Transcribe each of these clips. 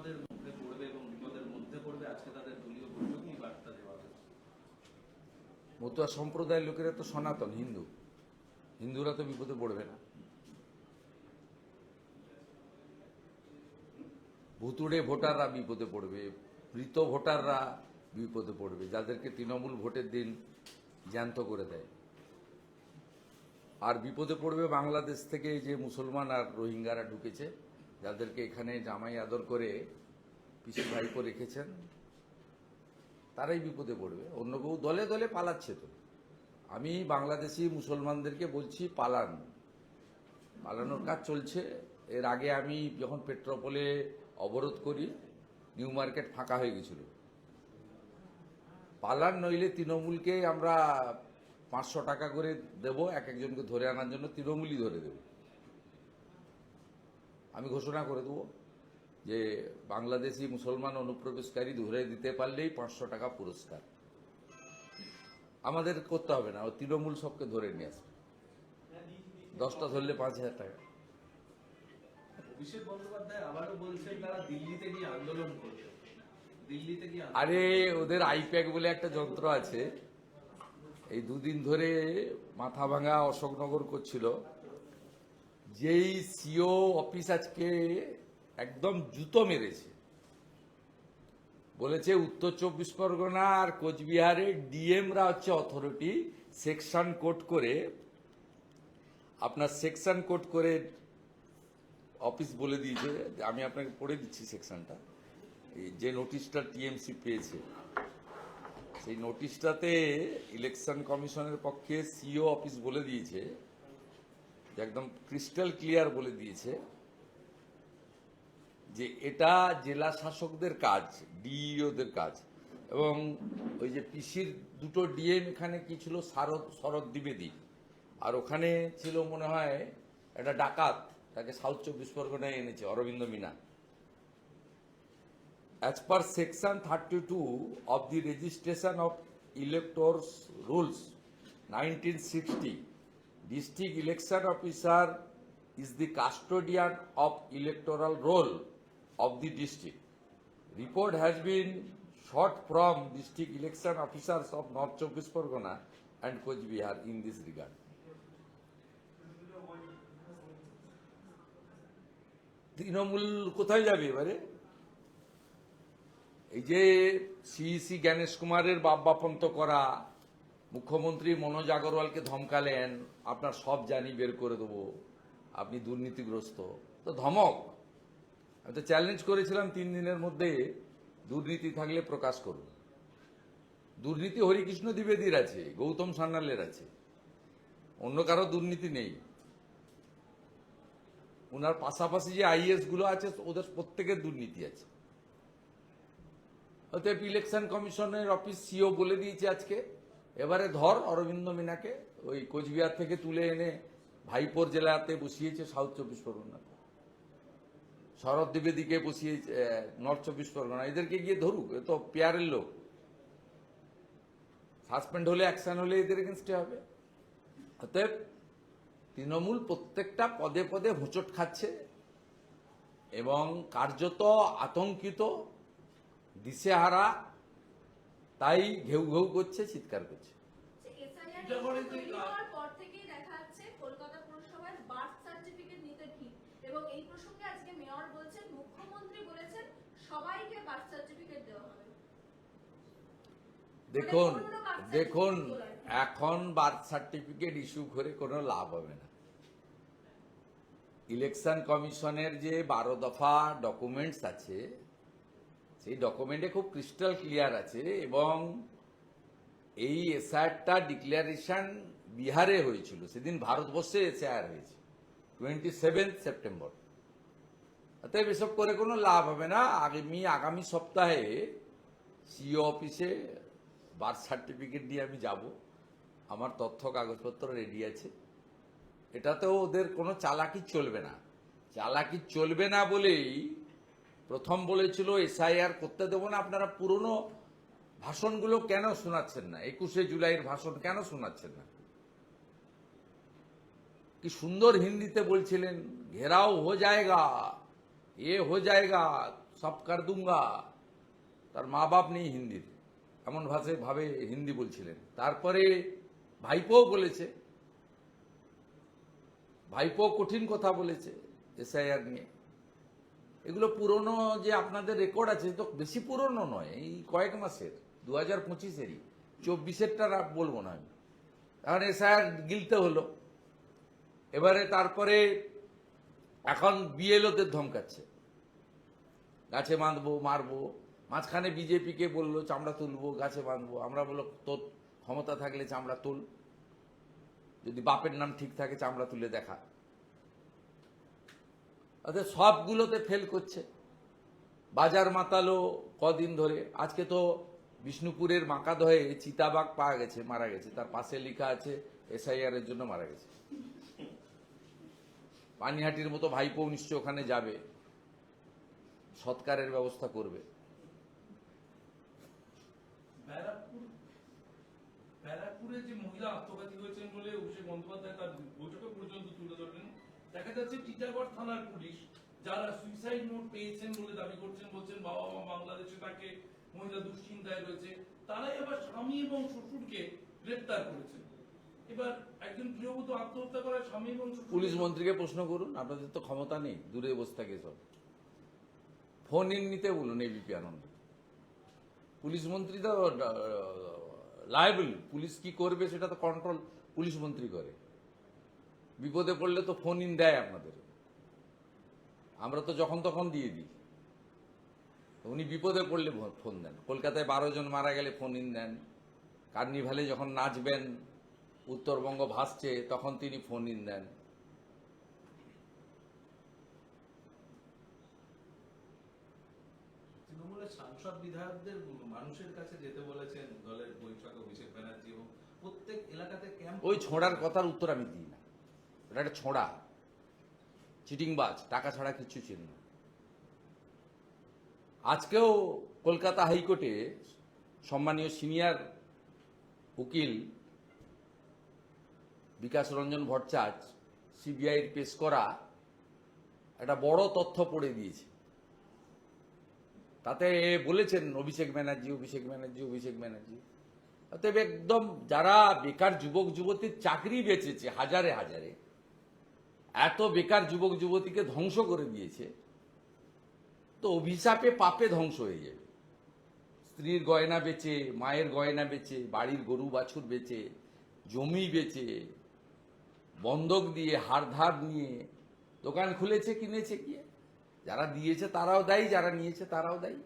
বিপদের মুখে পড়বে এবং বিপদের মধ্যে পড়বে, আজকে তাদের দলীয় বৈঠকেই বার্তা দেওয়া হয়েছে। মতুয়া সম্প্রদায়ের লোকেরা তো সনাতন, হিন্দু। হিন্দুরা তো বিপদে পড়বে না। ভুতুড়ে ভোটাররা বিপদে পড়বে, মৃত ভোটাররা বিপদে পড়বে, যাদেরকে তৃণমূল ভোটের দিন জ্যান্ত করে দেয়। আর বিপদে পড়বে বাংলাদেশ থেকে যে মুসলমান আর রোহিঙ্গারা ঢুকেছে যাদেরকে এখানে জামাই আদর করে পিসি ভাইপো রেখেছেন, তারাই বিপদে পড়বে। অন্য কেউ দলে দলে পালাচ্ছে তো। আমি বাংলাদেশি মুসলমানদেরকে বলছি, পালান। পালানোর কাজ চলছে। এর আগে আমি যখন পেট্রোপোলে অবরোধ করি, নিউ মার্কেট ফাঁকা হয়ে গেছিল। পালান নইলে তৃণমূলকে আমরা পাঁচশো টাকা করে দেব, এক একজনকে ধরে আনার জন্য তৃণমূলই ধরে দেব। আমি ঘোষণা করে দেবো যে বাংলাদেশি মুসলমান অনুপ্রবেশকারী ধরে দিতে পারলেই পাঁচশো টাকা পুরস্কার। আমাদের করতে হবে না ও তৃণমূল সবকে ধরে নিয়ে আসবে। দশটা ধরলে পাঁচ হাজার টাকা। আরে ওদের আইপ্যাক বলে একটা যন্ত্র আছে। এই দুদিন ধরে মাথা ভাঙা অশোকনগর করছিল। যেই সিও অফিস আজকে একদম জুতো মেরেছে। বলেছে উত্তর চব্বিশ পরগনা আর কোচবিহারে ডিএমরা হচ্ছে অথরিটি সেকশন কোড করে, আপনার সেকশন কোড করে অফিস বলে দিয়েছে। আমি আপনাকে পড়ে দিচ্ছি সেকশনটা যে নোটিশটা টিএমসি পেয়েছে, সেই নোটিশটাতে ইলেকশন কমিশনের পক্ষে সিও অফিস বলে দিয়েছে। একদম ক্রিস্টাল ক্লিয়ার বলে দিয়েছে যে এটা জেলা শাসকদের কাজ, ডিইওদের কাজ। এবং ওই যে পিসির দুটো ডিএম এখানে কি ছিল? শারদ শরৎ দ্বিবেদী। আর ওখানে ছিল মনে হয় একটা ডাকাত, তাকে সাউথ চব্বিশ পরগনায় এনেছে, Arvind Meena. As per section thirty two 32 the registration registration of rules nineteen 1960 district election officer is the custodian of electoral roll of the district report has been sought from district election officer of north চব্বিশ Pargana and Cooch Behar in this regard Trinamool কোথায় যাবে এবারে? এই যে CEC Gyanesh কুমারের বাপ বাপন্ত করা মুখ্যমন্ত্রী মনোজ আগরওয়ালকে ধমকালেন, আপনার সব জানি বের করে দেবো, আপনি দুর্নীতিগ্রস্ত। তো ধমক। আমি তো চ্যালেঞ্জ করেছিলাম তিন দিনের মধ্যে, দুর্নীতি থাকলে প্রকাশ করুন। দুর্নীতি হরিকৃষ্ণ দ্বিবেদীর আছে, গৌতম সান্যালের আছে। অন্য কারও দুর্নীতি নেই। ওনার পাশাপাশি যে আইএসগুলো আছে, ওদের প্রত্যেকের দুর্নীতি আছে। অতএব ইলেকশন কমিশনের অফিস সিও বলে দিয়েছে আজকে। এবারে ধর অরবিন্দ মিনাকে ওই কোচবিহার থেকে তুলে এনে ভাইপোর জেলাতে বসিয়েছে সাউথ চব্বিশ পরগনাতে শরৎ দ্বিবেদীকে বসিয়েছে নর্থ চব্বিশ পরগনা। এদেরকে গিয়ে ধরুক, এ তো পেয়ারের লোক। সাসপেন্ড হলে, অ্যাকশন হলে এদের এগেনস্টে হবে। অতএব তৃণমূল প্রত্যেকটা পদে পদে হোঁচট খাচ্ছে এবং কার্যত আতঙ্কিত, দিশেহারা তাই ঘেউ ঘেউ করছে চিৎকার করছে। এসআইআর এটা করে যে- তৈরি হওয়ার পর থেকেই দেখা যাচ্ছে কলকাতা পুরসভার বার্থ সার্টিফিকেট নিতে ভিড় এবং এই প্রসঙ্গে আজকে মেয়র বলছেন মুখ্যমন্ত্রী বলেছেন সবাইকে বার্থ সার্টিফিকেট দেওয়া হবে। দেখুন মানে দেখুন নেই। এখন বার্থ সার্টিফিকেট ইস্যু করে কোনো লাভ হবে না। ইলেকশন কমিশনের যে বারো দফা ডকুমেন্টস আছে সেই ডকুমেন্টে খুব ক্রিস্টাল ক্লিয়ার আছে এবং এই এসআরটা ডিক্লারেশন বিহারে হয়েছিল। সেদিন ভারতবর্ষে এসআর হয়েছে টোয়েন্টি সেভেন্থ সেপ্টেম্বর অতএব এসব করে কোনো লাভ হবে না। আগামী আগামী সপ্তাহে সিও অফিসে বার্থ সার্টিফিকেট দিয়ে আমি যাব। আমার তথ্য, কাগজপত্র রেডি আছে। এটাতেও ওদের কোনো চালাকি চলবে না। চালাকি চলবে না বলেই প্রথম বলেছিল এসআইআর করতে দেবো না। আপনারা পুরনো ভাষণগুলো কেন শোনাচ্ছেন না? একুশে জুলাইয়ের ভাষণ কেন শোনাচ্ছেন না? কি সুন্দর হিন্দিতে বলছিলেন, ঘেরাও হো জায়গা, এ হো জায়গা, সব কর দুঙ্গা। তার মা বাপ নেই হিন্দির। এমন ভাষায় ভাবে হিন্দি বলছিলেন। তারপরে ভাইপোও বলেছে। ভাইপো কঠিন কথা বলেছে এসআইআর নিয়ে। এগুলো পুরনো যে আপনাদের রেকর্ড আছে, তো বেশি পুরনো নয়, এই কয়েক মাসের দু হাজার পঁচিশেরই, চব্বিশেরটা বলব না আমি। এখন এসআইআর গিলতে হলো। এবারে তারপরে এখন বিএলওদের ধমকাচ্ছে। গাছে বাঁধবো, মারবো, মাঝখানে বিজেপিকে বলল, চামড়া তুলবো, গাছে বাঁধবো। আমরা বলল, তোর ক্ষমতা থাকলে চামড়া তুল। যদি বাপের নাম ঠিক থাকে, চামড়া তুলে দেখা। অর্থাৎ সবগুলোতে ফেল করছে। বাজার মাতালো কদিন ধরে। আজকে তো বিষ্ণুপুরের মাকাদহে চিতাবাঘ পাওয়া গেছে, মারা গেছে। তার পাশে লেখা আছে এসআইআর এর জন্য মারা গেছে। পানিহাটির মতো ভাইপো নিশ্চয় ওখানে যাবে। সৎকারের ব্যবস্থা করবে। ব্যারাকপুরে যে মহিলা আত্মঘাতী হয়েছেন বলে অভিষেক বন্দ্যোপাধ্যায় তার বৈঠকে পর্যন্ত তুলে ধরলেন। দেখা যাচ্ছে টিটাগড় থানার পুলিশ যারা সুইসাইড নোট পেয়েছেন বলে দাবি করছেন, বলছেন বাবা মা বাংলাদেশে তাকে মহিলা দুশ্চিন্তায় রয়েছে, তারাই আবার স্বামী এবং শ্বশুরকে গ্রেপ্তার করেছেন এবার একজন আত্মহত্যা স্বামী এবং পুলিশ মন্ত্রীকে প্রশ্ন করুন, আপনাদের তো ক্ষমতা নেই, দূরে বসে থাকে সব। ফোন ইন নিতে বলুন এবিপি আনন্দ। পুলিশ মন্ত্রী তো লাইবল পুলিশ কি করবে সেটা তো কন্ট্রোল পুলিশ মন্ত্রী করে। বিপদে পড়লে তো ফোন ইন দেয় আপনাদের। আমরা তো যখন তখন দিয়ে দিই। উনি বিপদে পড়লে ফোন দেন। কলকাতায় বারো জন মারা গেলে ফোন ইন দেন। কার্নিভালে যখন নাচবেন উত্তরবঙ্গ ভাসছে তখন তিনি ফোন ইন দেন। তৃণমূলের সাংসদ বিধায়কদের মানুষের কাছে যেতে বলেছেন দলের বৈঠক অভিষেক ব্যানার্জি এবং প্রত্যেক এলাকাতে ক্যাম্প ওই ছোঁড়ার কথার উত্তর আমি দিই ওটা একটা ছোঁড়া। চিটিংবাজ, টাকা ছাড়া কিছু ছিল না। আজকেও কলকাতা হাইকোর্টে সম্মানীয় সিনিয়র উকিল বিকাশ রঞ্জন ভট্টাচার্য, সিবিআইয়ের পেশ করা একটা বড় তথ্য পড়ে দিয়েছে। তাতে বলেছেন অভিষেক ব্যানার্জি অভিষেক ব্যানার্জি অভিষেক ব্যানার্জি। অতএব একদম যারা বেকার যুবক যুবতীর চাকরি বেঁচেছে হাজারে হাজারে এত বেকার যুবক যুবতীকে ধ্বংস করে দিয়েছে, তো অভিশাপে পাপে ধ্বংস হয়ে যাবে। স্ত্রীর গয়না বেচে, মায়ের গয়না বেচে, বাড়ির গরু বাছুর বেচে, জমি বেচে, বন্ধক দিয়ে, হাড় ধার নিয়ে, দোকান খুলেছে, কিনেছে গিয়ে যারা দিয়েছে তারাও দায়ী, যারা নিয়েছে তারাও দায়ী।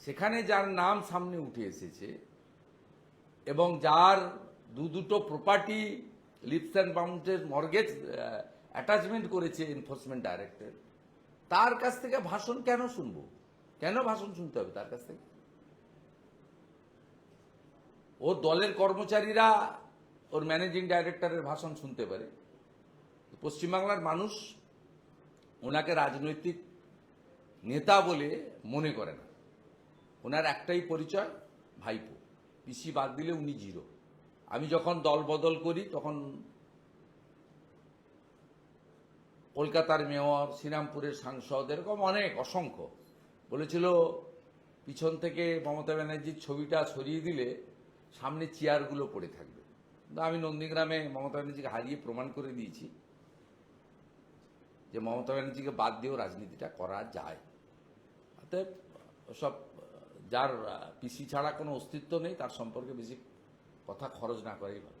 সেখানে যার নাম সামনে উঠে এসেছে এবং যার দু দুটো প্রপার্টি লিপস অ্যান্ড বাউন্ডের মর্গেজ অ্যাটাচমেন্ট করেছে এনফোর্সমেন্ট ডাইরেক্টর তার কাছ থেকে ভাষণ কেন শুনব? কেন ভাষণ শুনতে হবে তার কাছ থেকে? ওর দলের কর্মচারীরা ওর ম্যানেজিং ডাইরেক্টরের ভাষণ শুনতে পারে। পশ্চিমবাংলার মানুষ ওনাকে রাজনৈতিক নেতা বলে মনে করে না। ওনার একটাই পরিচয়, ভাইপো। পিসি বাদ দিলে উনি জিরো। আমি যখন দল বদল করি, তখন কলকাতার মেয়র, শ্রীরামপুরের সাংসদ, এরকম অনেক, অসংখ্য। বলেছিল, পিছন থেকে মমতা ব্যানার্জির ছবিটা সরিয়ে দিলে সামনে চেয়ারগুলো পড়ে থাকবে। আমি নন্দীগ্রামে মমতা ব্যানার্জিকে হারিয়ে প্রমাণ করে দিয়েছি যে মমতা ব্যানার্জিকে বাদ দিয়েও রাজনীতিটা করা যায়। অতএব সব, যার পিসি ছাড়া কোনো অস্তিত্ব নেই, তার সম্পর্কে বেশি কথা খরচ না করাই ভালো।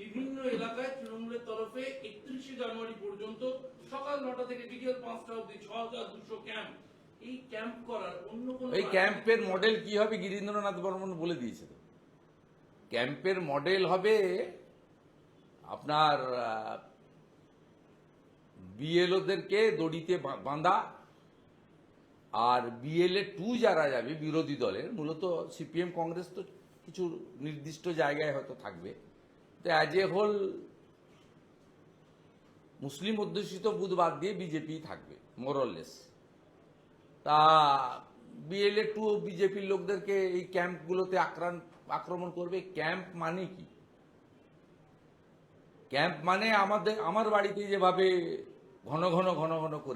বিভিন্ন এলাকায় তৃণমূলের তরফে একত্রিশে জানুয়ারি পর্যন্ত সকাল নটা থেকে বিকেল পাঁচটা অবধি ছ হাজার দুশো ক্যাম্প। এই ক্যাম্প করার অন্য কোনো এই ক্যাম্পের মডেল কি হবে গিরীন্দ্রনাথ বর্মন বলে দিয়েছে তো। ক্যাম্পের মডেল হবে আপনার বিএলওদেরকে দড়িতে বাঁধা আর বিএলএ টু যারা যাবে, বিরোধী দলের, মূলত সিপিএম কংগ্রেস তো কিছু নির্দিষ্ট জায়গায় হয়তো থাকবে। তো অ্যাজ এ হোল মুসলিম অধ্যুষিত বুধ বাদ দিয়ে বিজেপি থাকবে মোরলেস তা বিএলএ টু বিজেপির লোকদেরকে এই ক্যাম্পগুলোতে আক্রান্ত আক্রমণ করবে। ক্যাম্প মানে কি? ক্যাম্প মানে আমাদের আমার বাড়িতে যেভাবে ঘন ঘন ঘন ঘন করে